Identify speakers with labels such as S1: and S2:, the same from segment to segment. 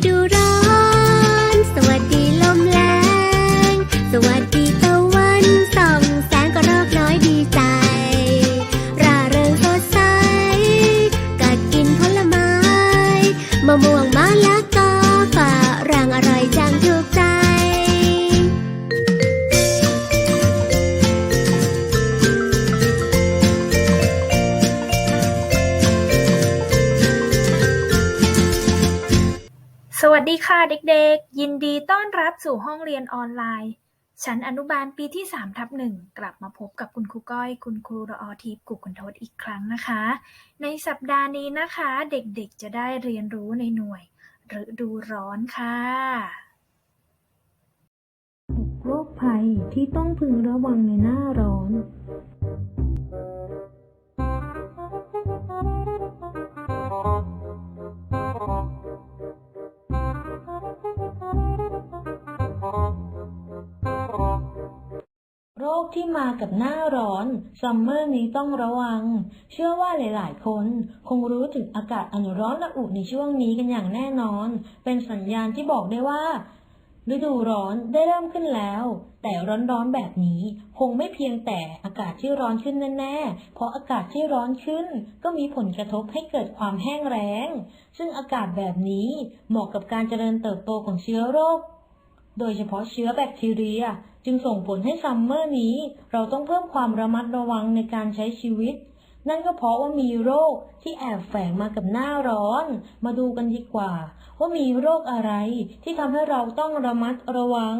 S1: do da สดีค่ะเด็กๆ ยินดีต้อนรับสู่ห้องเรียนออนไลน์ ชั้นอนุบาลปีที่3ทับหนึ่งกลับมาพบกับคุณครูก้อย คุณครูรอทิพย์กุกคุณทศอีกครั้งนะคะ ในสัปดาห์นี้นะคะ เด็กๆจะได้เรียนรู้ในหน่วยฤดูร้อนค่ะ
S2: โรคภัยที่ต้องพึงระวังในหน้าร้อน มากับหน้าร้อนซัมเมอร์นี้ต้องระวัง เชื่อว่าหลาย ๆ คนคงรู้ถึงอากาศอันร้อนระอุในช่วงนี้กันอย่างแน่นอน เป็นสัญญาณที่บอกได้ว่า ฤดูร้อนได้เริ่มขึ้นแล้ว แต่ร้อนๆแบบนี้คงไม่เพียงแต่อากาศที่ร้อนขึ้นแน่ๆ เพราะอากาศที่ร้อนขึ้น ก็มีผลกระทบให้เกิดความแห้งแล้ง ซึ่งอากาศแบบนี้เหมาะกับการเจริญเติบโตของเชื้อโรค โดยเฉพาะเชื้อแบคทีเรีย จึงส่งผลให้ซัมเมอร์นี้ เราต้องเพิ่มความระมัดระวังในการใช้ชีวิต นั่นก็เพราะว่ามีโรคที่แอบแฝงมากับหน้าร้อน มาดูกันดีกว่า ว่ามีโรคอะไรที่ทำให้เราต้องระมัดระวัง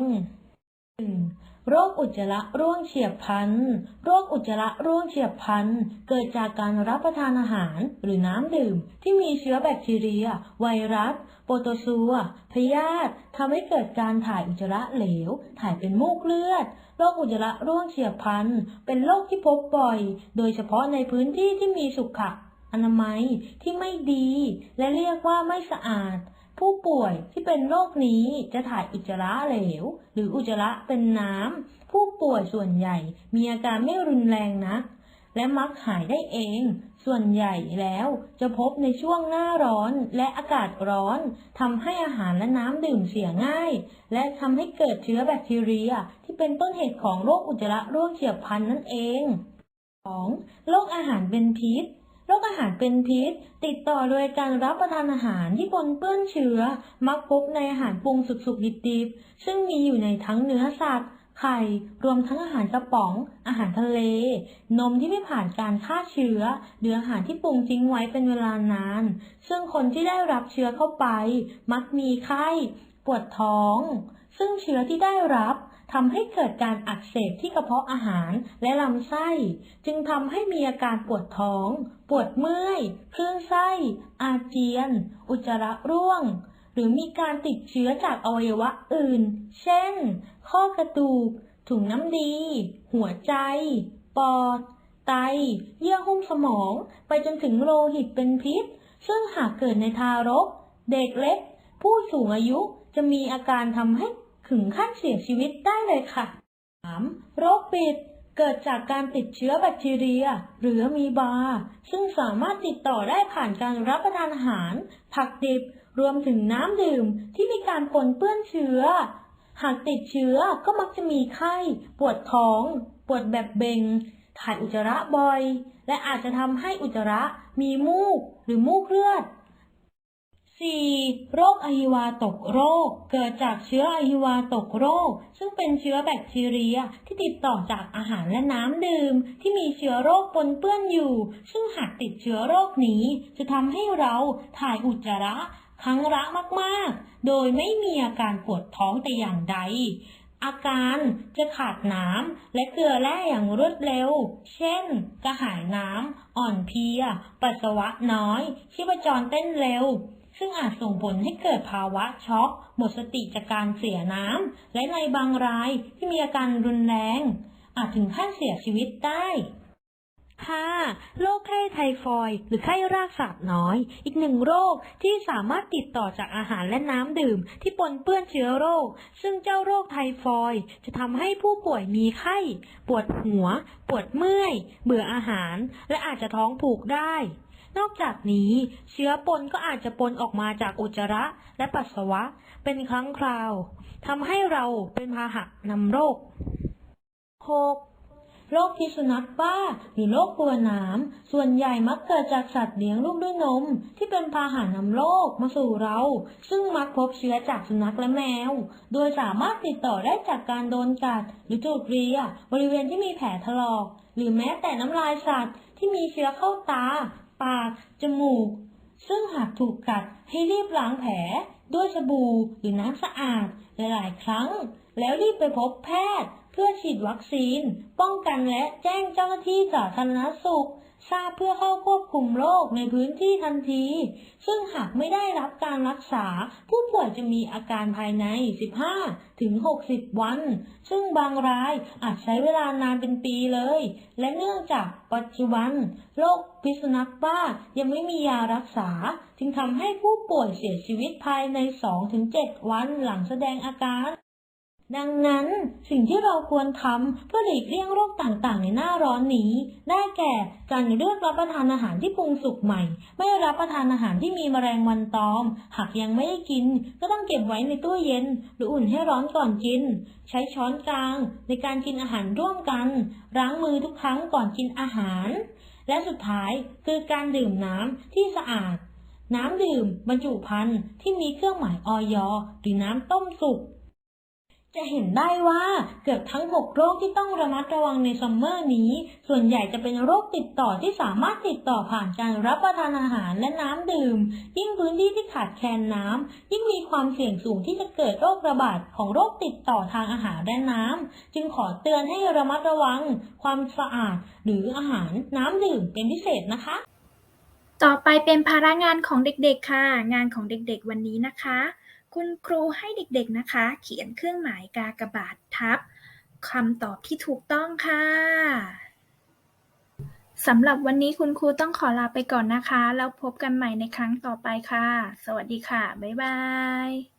S2: โรคอุจจาระร่วงเฉียบพลัน โรคอุจจาระร่วงเฉียบพลัน เกิดจากการรับประทานอาหารหรือน้ำดื่ม ที่มีเชื้อแบคทีเรีย ไวรัส โปรโตซัว พยาธิทำให้เกิดการถ่ายอุจจาระเหลว ถ่ายเป็นมูกเลือด โรคอุจจาระร่วงเฉียบพลัน เป็นโรคที่พบบ่อย โดยเฉพาะในพื้นที่ที่มีสุขอนามัยที่ไม่ดี และเรียกว่าไม่สะอาด ผู้ป่วยที่เป็นโรคนี้จะถ่ายอุจจาระเหลว หรืออุจจาระเป็นน้ำ ผู้ป่วยส่วนใหญ่มีอาการไม่รุนแรงนะ และมักหายได้เอง ส่วนใหญ่แล้วจะพบในช่วงหน้าร้อนและอากาศร้อนทำให้อาหารและน้ำดื่มเสียง่าย และทำให้เกิดเชื้อแบคทีเรีย ที่เป็นต้นเหตุของโรคอุจจาระร่วงเฉียบพลันนั่นเอง 2. โรคอาหารเป็นพิษ โรคอาหารเป็นพิษ ติดต่อโดยการรับประทานอาหารที่ปนเปื้อนเชื้อ มักพบในอาหารปรุงสุกๆดิบๆ ซึ่งมีอยู่ในทั้งเนื้อสัตว์ ไข่ รวมทั้งอาหารกระป๋อง อาหารทะเล นมที่ไม่ผ่านการฆ่าเชื้อ หรืออาหารที่ปรุงทิ้งไว้เป็นเวลานาน ซึ่งคนที่ได้รับเชื้อเข้าไป มักมีไข้ ปวดท้อง ซึ่งเชื้อที่ได้รับ ทำให้เกิดการอักเสบที่กระเพาะอาหารและลำไส้ จึงทำให้มีอาการปวดท้อง ปวดเมื่อยคลื่นไส้ อาเจียน อุจจาระร่วง หรือมีการติดเชื้อจากอวัยวะอื่น เช่น ข้อกระดูก ถุงน้ำดี หัวใจ ปอด ไต เยื่อหุ้มสมอง ไปจนถึงโลหิตเป็นพิษ ซึ่งหากเกิดในทารก เด็กเล็ก ผู้สูงอายุจะมีอาการทำให้ ถึงขั้นเสี่ยงชีวิตได้เลยค่ะ 3. โรคปิด เกิดจากการติดเชื้อแบคทีเรีย หรือมีบา ซึ่งสามารถติดต่อได้ผ่านการรับประทานอาหาร ผักดิบ รวมถึงน้ำดื่มที่มีการปนเปื้อนเชื้อ หากติดเชื้อก็มักจะมีไข้ ปวดท้อง ปวดแบบเบงถ่ายอุจจาระบ่อย และอาจจะทำให้อุจจาระมีมูก หรือมูกเลือด 4. โรคอหิวาตกโรค เกิดจากเชื้ออหิวาตกโรค ซึ่งเป็นเชื้อแบคทีเรียที่ติดต่อจากอาหารและน้ำดื่ม ที่มีเชื้อโรคปนเปื้อนอยู่ ซึ่งหากติดเชื้อโรคนี้ จะทำให้เราถ่ายอุจจาระครั้งละมากๆ โดยไม่มีอาการปวดท้องแต่อย่างใด อาการจะขาดน้ำและเกลือแร่อย่างรวดเร็ว เช่น กระหายน้ำ อ่อนเพลีย ปัสสาวะน้อย ชีพจรเต้นเร็ว ซึ่งอาจส่งผลให้เกิดภาวะช็อก หมดสติจากการเสียน้ำ และในบางรายที่มีอาการรุนแรง อาจถึงขั้นเสียชีวิตได้ 5. โรคไข้ไทฟอยด์หรือไข้รากสาบน้อย อีกหนึ่งโรคที่สามารถติดต่อจากอาหารและน้ำดื่ม ที่ปนเปื้อนเชื้อโรค ซึ่งเจ้าโรคไทฟอยด์จะทำให้ผู้ป่วยมีไข้ ปวดหัว ปวดเมื่อย เบื่ออาหาร และอาจจะท้องผูกได้ นอกจากนี้ เชื้อปนก็อาจจะปนออกมาจากอุจจาระและปัสสาวะ เป็นครั้งคราวทำให้เราเป็นพาหะนำโรค 6. โรคพิษสุนัขบ้า หรือโรคกลัวน้ำส่วนใหญ่มักเกิดจากสัตว์เลี้ยงลูกด้วยนม ที่เป็นพาหะนำโรคมาสู่เรา ซึ่งมักพบเชื้อจากสุนัขและแมว โดยสามารถติดต่อได้จากการโดนกัด หรือถูกเลียบริเวณที่มีแผลถลอก หรือแม้แต่น้ำลายสัตว์ ที่มีเชื้อเข้าตา ปาก จมูก ซึ่งหากถูกกัดให้รีบล้างแผลด้วยสบู่หรือน้ำสะอาดหลายๆ ครั้ง แล้วรีบไปพบแพทย์ เพื่อฉีดวัคซีน ป้องกันและแจ้งเจ้าหน้าที่สาธารณสุข ทราบเพื่อเข้าควบคุมโรคในพื้นที่ทันที ซึ่งหากไม่ได้รับการรักษา ผู้ป่วยจะมีอาการภายใน 15 ถึง 60 วัน ซึ่งบางรายอาจใช้เวลานานเป็นปีเลย และเนื่องจากปัจจุบันโรคพิษสุนัขบ้ายังไม่มียารักษา จึงทำให้ผู้ป่วยเสียชีวิตภายใน 2-7 วันหลังแสดงอาการ ดังนั้นสิ่งที่เราควรทำเพื่อหลีกเลี่ยงโรคต่างๆ ในหน้าร้อนนี้ ได้แก่การเลือกรับประทานอาหารที่ปรุงสุกใหม่ ไม่รับประทานอาหารที่มีแมลงวันตอม หากยังไม่ได้กิน ก็ต้องเก็บไว้ในตู้เย็น หรืออุ่นให้ร้อนก่อนกิน ใช้ช้อนกลาง ในการกินอาหารร่วมกัน ล้างมือทุกครั้งก่อนกินอาหาร และสุดท้ายคือการดื่มน้ำที่สะอาด น้ำดื่ม บรรจุภัณฑ์ที่มีเครื่องหมายออยหรือน้ำต้มสุก จะเห็นได้ว่าเกือบทั้ง 6 โรคที่ต้องระมัดระวังในซัมเมอร์นี้ ส่วนใหญ่จะเป็นโรคติดต่อที่สามารถติดต่อผ่านการรับประทานอาหารและน้ำดื่ม ยิ่งพื้นที่ที่ขาดแคลนน้ำยิ่งมีความเสี่ยงสูงที่จะเกิดโรคระบาดของโรคติดต่อทางอาหารและน้ำจึงขอเตือนให้ระมัดระวัง ความสะอาด หรืออาหารน้ำดื่มเป็นพิเศษนะคะ
S1: ต่อไปเป็นภาระงานของเด็กๆค่ะ งานของเด็กๆวันนี้นะคะ คุณครูให้เด็กๆนะคะ เขียนเครื่องหมายกากบาททับคำตอบที่ถูกต้องค่ะสำหรับวันนี้คุณครูต้องขอลาไปก่อนนะคะ แล้วพบกันใหม่ในครั้งต่อไปค่ะ สวัสดีค่ะ บ๊ายบาย